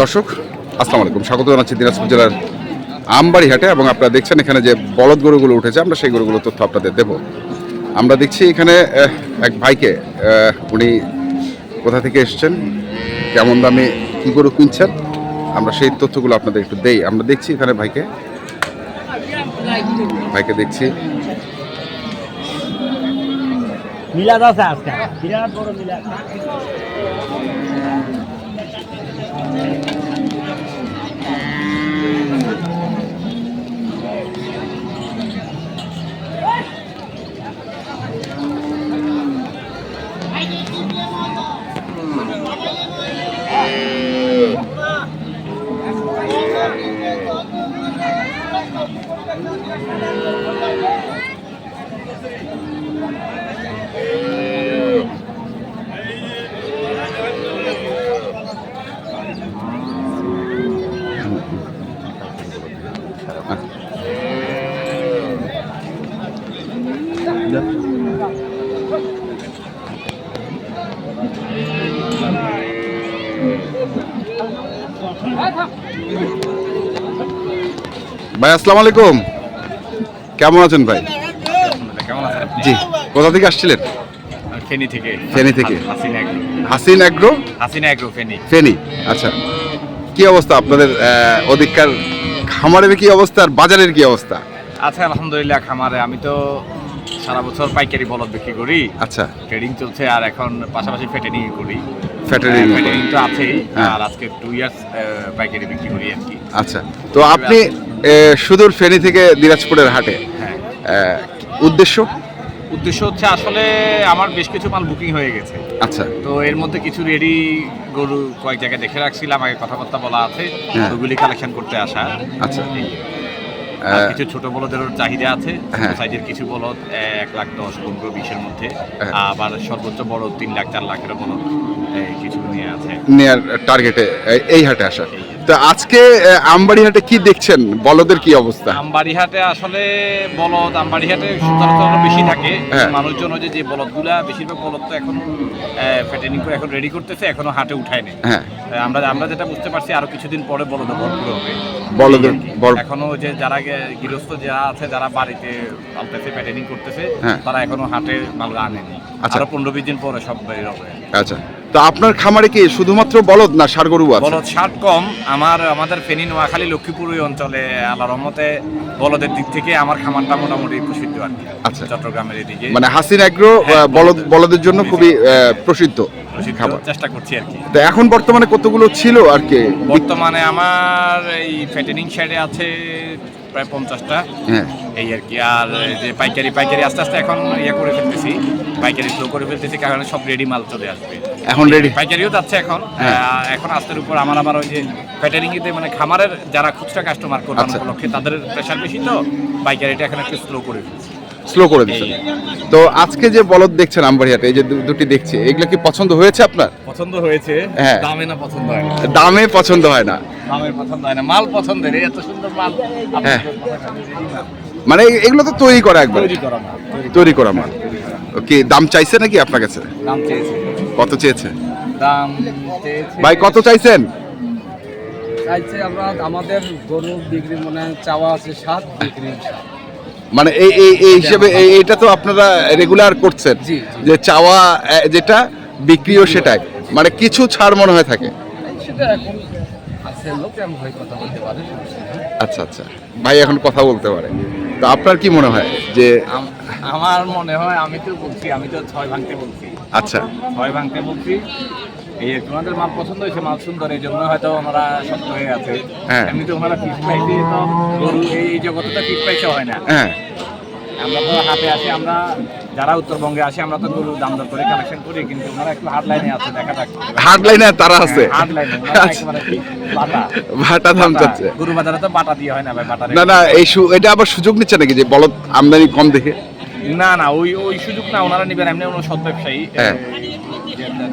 দর্শক, আসসালামু আলাইকুম। স্বাগত জানাচ্ছি দিনাজপুর জেলার আমবাড়ি হাটে এবং আপনারা দেখছেন এখানে যে বলদ গরুগুলো উঠেছে, আমরা সেই গরুগুলোর তথ্য আপনাদের দেব। আমরা দেখছি এখানে এক ভাইকে উনি কোথা থেকে এসেছেন, কেমন দামে কী গরু কিনছেন, আমরা সেই তথ্যগুলো আপনাদের একটু দেই। আমরা দেখছি এখানে ভাইকে। ভাইকে দেখছি। মিলাদ আছে আজকে। বিরাট বড় মিলাদ। Amém. ভাই আসসালামু আলাইকুম। কেমন আছেন ভাই? কেমন আছেন জি কোথা থেকে আসছিলেন? ফেনী থেকে। ফেনী থেকে। Hasina agro. Hasin agro Hasina agro Feni. Feni আচ্ছা। কি অবস্থা আপনাদের ওদিককার খামারের কি অবস্থা আর বাজারের কি অবস্থা? আচ্ছা আলহামদুলিল্লাহ খামারে। আমি তো সারা বছর পাইকারি বলদ বিক্রি করি। আচ্ছা। ট্রেডিং চলছে আর এখন পাশাপাশি ফেটেনিং করি। ফেটেনিং তো আছেই হ্যাঁ। আর আজকে টু ইয়ার্স পাইকারি বিক্রি করি আর কি। আচ্ছা তো আপনি সুদূর ফেনী থেকে দিনাজপুরের হাটে হ্যাঁ। উদ্দেশ্য? উদ্দেশ্য হচ্ছে আসলে আমার বেশ কিছু মাল বুকিং হয়ে গেছে। আচ্ছা। তো এর মধ্যে কিছু রেডি গরু কয়েক জায়গায় দেখে রাখছিলাম আগে কথাবার্তা বলা আছে। হ্যাঁ। ওগুলি কালেকশন করতে আসা। আচ্ছা। কিছু ছোট বলদেরও চাহিদা আছে হ্যাঁ। সাইজের কিছু বলদ এক লাখ দশ পনেরো বিশের মধ্যে হ্যাঁ। আবার সর্বোচ্চ বড় তিন লাখ চার লাখের বলদ কিছু নিয়ে আছে নেয়ার টার্গেটে এই হাটে আসা তো আজকে আহ, আমবাড়ি হাটে কি দেখছেন? বলদের কি অবস্থা? আমবাড়িহাটে আসলে বলদ আমবাড়িহাটে সচরাচর বেশি থাকে। হ্যাঁ। মানুষজন যে যে বলদগুলা বেশিরভাগ বলদ তো এখনও ফেটেনিং করে এখন রেডি করতেছে এখনও হাটে উঠায় নেই। হ্যাঁ। আমরা আমরা যেটা বুঝতে পারছি আরও কিছুদিন পরে বলদ ভরপুর হবে। বলদের এখনও যে যারা গৃহস্থ যারা আছে যারা বাড়িতে পালতেছে প্যাটেনিং করতেছে হ্যাঁ। তারা এখনও হাটে মাল আনেনি। আচ্ছা। আরও পনেরো বিশ দিন পরে সব বের হবে। আচ্ছা। তো আপনার খামারে কি শুধুমাত্র বলদ না ষাড় গরু আছে? বলদ ষাট কম। আমার আমাদের ফেনী নোয়াখালী লক্ষ্মীপুর ওই অঞ্চলে আল্লাহ রহমতে বলদের দিক থেকে আমার খামারটা মোটামুটি প্রসিদ্ধ আর কি। আচ্ছা। চট্টগ্রামের এদিকে। মানে হাসিন অ্যাগ্রো হ্যাঁ, বলদ বলদের জন্য খুবই প্রসিদ্ধ খাবার। চেষ্টা করছি আর কি। তো এখন বর্তমানে কতগুলো ছিল আর কি? বর্তমানে আমার এই ফেটেনিং সাইডে আছে প্রায় পঞ্চাশটা। হ্যাঁ। এই আর কি। আর যে পাইকারি পাইকারি আস্তে আস্তে এখন ইয়ে করে ফেলতেছি পাইকারি স্লো করে ফেলতেছি কারণ সব রেডি মাল চলে আসবে। এখন রেডি পাইকারিও যাচ্ছে এখন। হ্যাঁ। এখন আস্তের উপর আমার আমার ওই যে প্যাটারিং এতে মানে খামারের যারা খুচরা কাস্টমার কোরবান আচ্ছা। উপলক্ষে তাদের প্রেশার বেশি তো পাইকারিটা এখন একটু স্লো করে স্লো করে দিচ্ছেন তো আজকে যে বলদ দেখছেন আমবাড়িয়াতে এই যে দুটি দেখছি এগুলো কি পছন্দ হয়েছে আপনার? পছন্দ হয়েছে হ্যাঁ। দামে না পছন্দ হয় না। দামে পছন্দ হয় না। দামে পছন্দ হয় না। মাল পছন্দের এত সুন্দর মাল হ্যাঁ। মানে এগুলো তো তৈরি করা একবার। তৈরি করা মাল তৈরি করা মাল। কি দাম চাইছে নাকি আপনার কাছে? দাম চেয়েছে কত চেয়েছে দাম ভাই কত চাইছেন? চাইছে আমরা আমাদের গরু বিক্রি মনে চাওয়া আছে সাত বিক্রি মানে এই এই এই হিসেবে এই- এইটা তো আপনারা রেগুলার করছেন। যে চাওয়া যেটা বিক্রিও সেটাই। মানে কিছু ছাড় মনে হয় থাকে। সেটা এখন। আচ্ছা আচ্ছা। ভাই এখন কথা বলতে পারে। তো আপনার কি মনে হয় যে আমার মনে হয় আমি তো বলছি আমি তো ছয় ভাঙতে বলছি। আচ্ছা। ছয় ভাঙতে বলছি। এই তোমাদের মাল পছন্দ হয়েছে মাল সুন্দর এই জন্য হয়তো ওনারা শক্ত হয়ে আছে। হ্যাঁ। এমনিতে ওনারা পিস পাইতে তো গরু এই এই জগতে তো পিস পাইতে হয় না। হ্যাঁ। আমরা তো হাটে আসি আমরা যারা উত্তরবঙ্গে আসি আমরা তো গরু দাম দর করে কালেকশন করি কিন্তু ওনারা একটু হার্ড লাইনে আছে দেখা যাক। হার্ড লাইনে তারা আছে। হার্ড লাইনে আচ্ছা। ঠিক। বাটা। দাম চাচ্ছে। গরু বাজারে তো বাটা দিয়ে হয় না ভাই বাটা না না এই এটা আবার সুযোগ নিচ্ছে নাকি যে বলদ আমদানি কম দেখে? না না ওই ওই সুযোগ না ওনারা নেবেন এমনি ওনার সৎ ব্যবসায়ী। হ্যাঁ।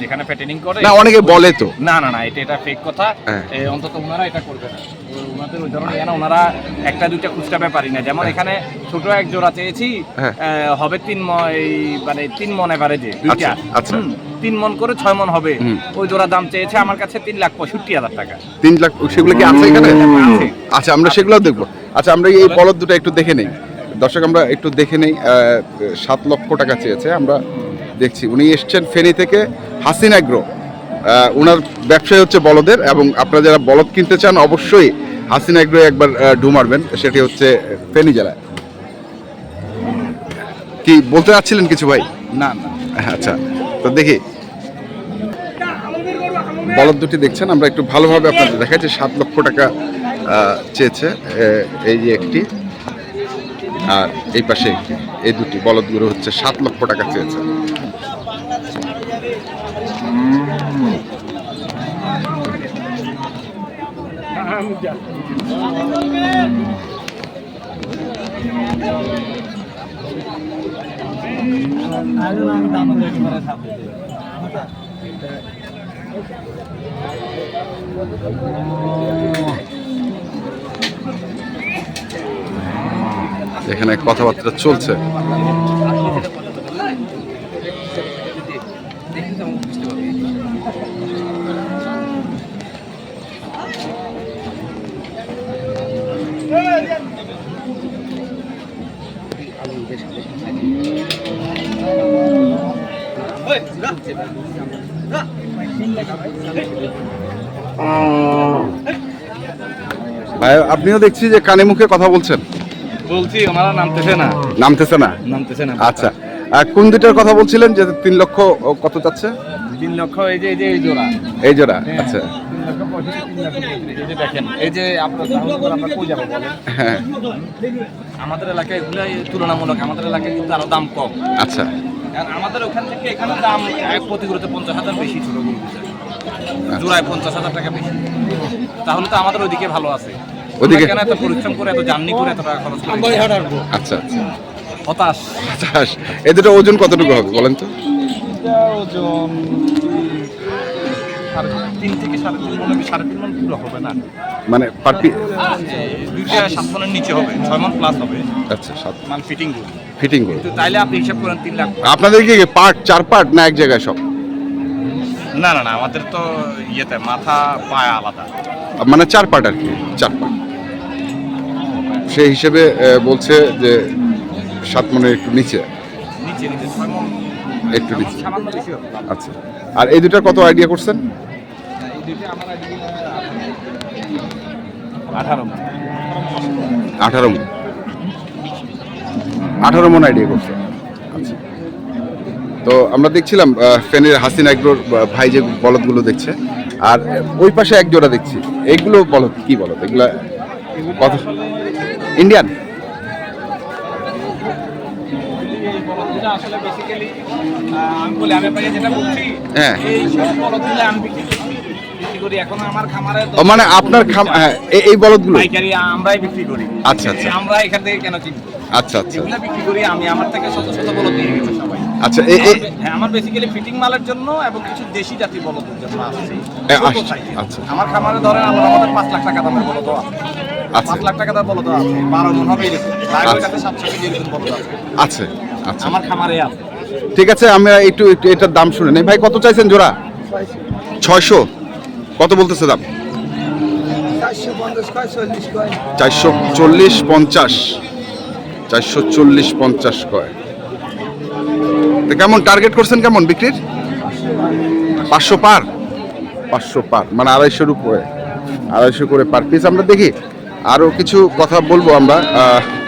যেখানে প্যাটেনিং করে না অনেকে বলে তো। না না না এটা এটা ফেক কথা। হ্যাঁ। অন্তত ওনারা এটা করবে না। ওনাদের ওই ধরনের না ওনারা একটা দুইটা খুচরা ব্যাপারই না। যেমন এখানে ছোট এক জোড়া চেয়েছি হ্যাঁ। হবে তিন মানে তিন মনে পারে যে দুইটা। আচ্ছা, আচ্ছা। তিন মন করে ছয় মন হবে। হুম। ওই জোড়া দাম চেয়েছে আমার কাছে তিন লাখ পঁয়ষট্টি হাজার টাকা। তিন লাখ সেগুলো কি আছে এখানে? আচ্ছা আমরা সেগুলো দেখব। আচ্ছা আমরা এই বলদ দুটো একটু দেখে নেই। দর্শক আমরা একটু দেখে নেই সাত লক্ষ টাকা চেয়েছে। আমরা দেখছি উনি এসছেন ফেনী থেকে হাসিন অ্যাগ্রো ওনার ব্যবসায় হচ্ছে বলদের এবং আপনারা যারা বলদ কিনতে চান অবশ্যই হাসিন অ্যাগ্রো একবার ঢু মারবেন। সেটি হচ্ছে ফেনী জেলায়। কি বলতে চাচ্ছিলেন কিছু ভাই? না না। আচ্ছা তো দেখি। বলদ দুটি দেখছেন, আমরা একটু ভালোভাবে আপনাদের দেখাচ্ছি। সাত লক্ষ টাকা চেয়েছে এই যে একটি, আর এই পাশে একটি, এই দুটি বলদগুলো হচ্ছে, সাত লক্ষ টাকা চেয়েছে। এখানে কথাবার্তা চলছে। ভাই আপনিও দেখছি যে কানে মুখে কথা বলছেন। বলছি ওনারা নামতেছে না। নামতেছে না? নামতেছে না। আচ্ছা। আর কোন দুটার কথা বলছিলেন যে তিন লক্ষ কত চাচ্ছে তিন লক্ষ এই যে এই যে এই জোড়া। এই জোড়া আচ্ছা। তিন লক্ষ পঁয়ষট্টি তিন লক্ষ পঁয়ত্রিশ। এই যে দেখেন এই যে আপনার তাহলে এবার আমরা কই যাব বলেন হ্যাঁ। আমাদের এলাকায় তুলনামূলক আমাদের এলাকায় কিন্তু আরও দাম কম। আচ্ছা। আর আমাদের ওখান থেকে এখানে দাম এক প্রতি গরুতে পঞ্চাশ হাজার বেশি ছোট গরু জোড়ায় পঞ্চাশ হাজার টাকা বেশি। তাহলে তো আমাদের ওইদিকে ভালো আছে। ওদিকে- কেন এত পরিশ্রম করে এত জার্নি করে এত টাকা খরচ করে আচ্ছা আচ্ছা। হতাশ। আচ্ছা এই দুটো ওজন কতটুকু হবে বলেন তো? ওজন তিন থেকে সাড়ে তিন মনে সাড়ে তিন মন পুরো হবে না। মানে পার দুইটা সাত মনের নিচে হবে ছয় মন প্লাস হবে। আচ্ছা সাত মানে ফিটিংগুলো ফিটিং কিন্তু তাইলে আপনি হিসাব করেন তিন লাখ আপনাদের কি পার্ট চার পার্ট না এক জায়গায় সব? না না না আমাদের তো ইয়েতে মাথা পায়া আলাদা। মানে চার পার্ট আর কি চার পার্ট সেই হিসেবে বলছে যে সাত মনে একটু নিচে। মন। একটু নিচে। আচ্ছা। আর এই দুটার কত আইডিয়া করছেন এই দুইটা আমার আইডিয়া আঠারো মন। আঠারো মন। আঠারো মন। আইডিয়া করছে। আচ্ছা। তো আমরা দেখছিলাম ফেনের হাসিন আহ, ভাই যে বলদগুলো দেখছে আর ওই পাশে এক জোড়া দেখছি। এইগুলো বলদ কি বলদ? এগুলো কত ইন্ডিয়ান আসলে বেসিক্যালি আমি বলি আমি যেটা বলছি হ্যাঁ। এই সব বলদগুলো আমি করি এখন আমার খামারে মানে আপনার খাম হ্যাঁ এই- এই বলদগুলো পাইকারি আমরাই বিক্রি করি। আচ্ছা, আচ্ছা। আমরা এখান থেকে কেন কিনবো? আচ্ছা আচ্ছা। যেগুলো বিক্রি করি আমি আমার থেকে শত শত বলদ নিয়ে গেছে সবাই। আচ্ছা এই হ্যাঁ আমার বেসিক্যালি ফিটিং মালের জন্য এবং কিছু দেশি জাতি বলদের জন্য আসছে size-এর। আচ্ছা। আমার খামারে ধরেন আমার আমাদের পাঁচ লাখ টাকা দামের বলদ আছে। আচ্ছা। লাখ টাকা দামের বলদ আছে। বারো মন হবে এরকম লাইভ ওয়েটাতে সাতশো কেজি এরকম বলদ আছে। আছে আচ্ছা। আমার খামারে আছে। ঠিক আছে আমি একটু একটু এটার দাম শুনে নেই। ভাই কত চাইছেন জোড়া? ছয়শো? কত বলতেছে দাম? চারশো চল্লিশ পঞ্চাশ। চারশো চল্লিশ পঞ্চাশ কয়। তো কেমন টার্গেট করছেন কেমন বিক্রির? পাঁচশো পার? পাঁচশো পার মানে আড়াইশোর উপরে। আড়াইশো করে পার পিস আমরা দেখি আরও কিছু কথা বলব আমরা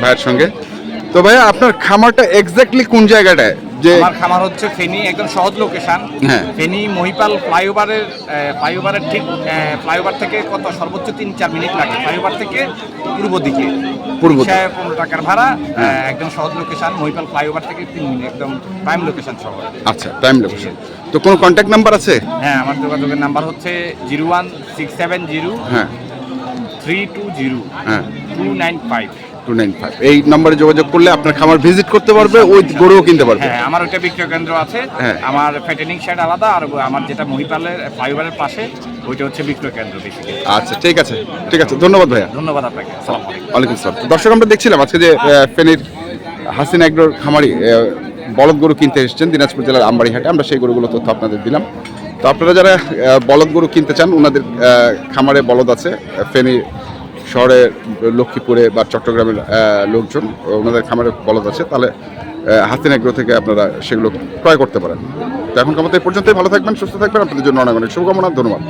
ভাইয়ের সঙ্গে। তো ভাইয়া, আপনার খামারটা এক্স্যাক্টলি কোন জায়গাটায়? যে আমার খামার হচ্ছে ফেনী একদম সহজ লোকেশন হ্যাঁ। ফেনী মহিপাল ফ্লাইওভারের ফ্লাইওভারের ঠিক ফ্লাইওভার থেকে কত? সর্বোচ্চ তিন চার মিনিট লাগে। ফ্লাইওভার থেকে পূর্ব দিকে। পূর্ব দিকে। পনেরো টাকার ভাড়া হ্যাঁ। একদম সহজ লোকেশন মহিপাল ফ্লাইওভার থেকে তিন মিনিট একদম প্রাইম লোকেশন শহর আচ্ছা টাইম লোকেশন তো কোনো কন্ট্যাক্ট নাম্বার আছে? হ্যাঁ আমার যোগাযোগের নাম্বার হচ্ছে zero one six seven zero হ্যাঁ। থ্রি টু জিরো হ্যাঁ। Two nine five two nine five এই নম্বরে যোগাযোগ করলে আপনার খামার ভিজিট করতে পারবে ওই গরুও কিনতে পারবে। হ্যাঁ আমার ওইটা বিক্রয় কেন্দ্র আছে। হ্যাঁ। আমার ফ্যাটেনিং শেড আলাদা আর আমার যেটা মহিপালের ফ্লাইওভারের পাশে ওইটা হচ্ছে বিক্রয় কেন্দ্র বেশি আচ্ছা ঠিক আছে ঠিক আছে ধন্যবাদ ভাইয়া। ধন্যবাদ আপনাকে আসসালামু আলাইকুম। তো দর্শক আমরা দেখছিলাম আজকে যে ফেনীর হাসিন এগ্রোর খামারি বলদ গরু কিনতে এসেছেন দিনাজপুর জেলার আমবাড়ি হাটে আমরা সেই গরুগুলো তথ্য আপনাদের দিলাম। তো আপনারা যারা বলদ গরু কিনতে চান ওনাদের খামারে বলদ আছে আহ, ফেনী শহরে লক্ষ্মীপুরে বা চট্টগ্রামের লোকজন, ওনাদের খামারে বলদ আছে, তাহলে হাতিন এগ্রো থেকে আপনারা সেগুলো ক্রয় করতে পারেন। তো এখন আমাদের এই পর্যন্তই, ভালো থাকবেন, সুস্থ থাকবেন, আপনাদের জন্য অনেক অনেক শুভকামনা, ধন্যবাদ।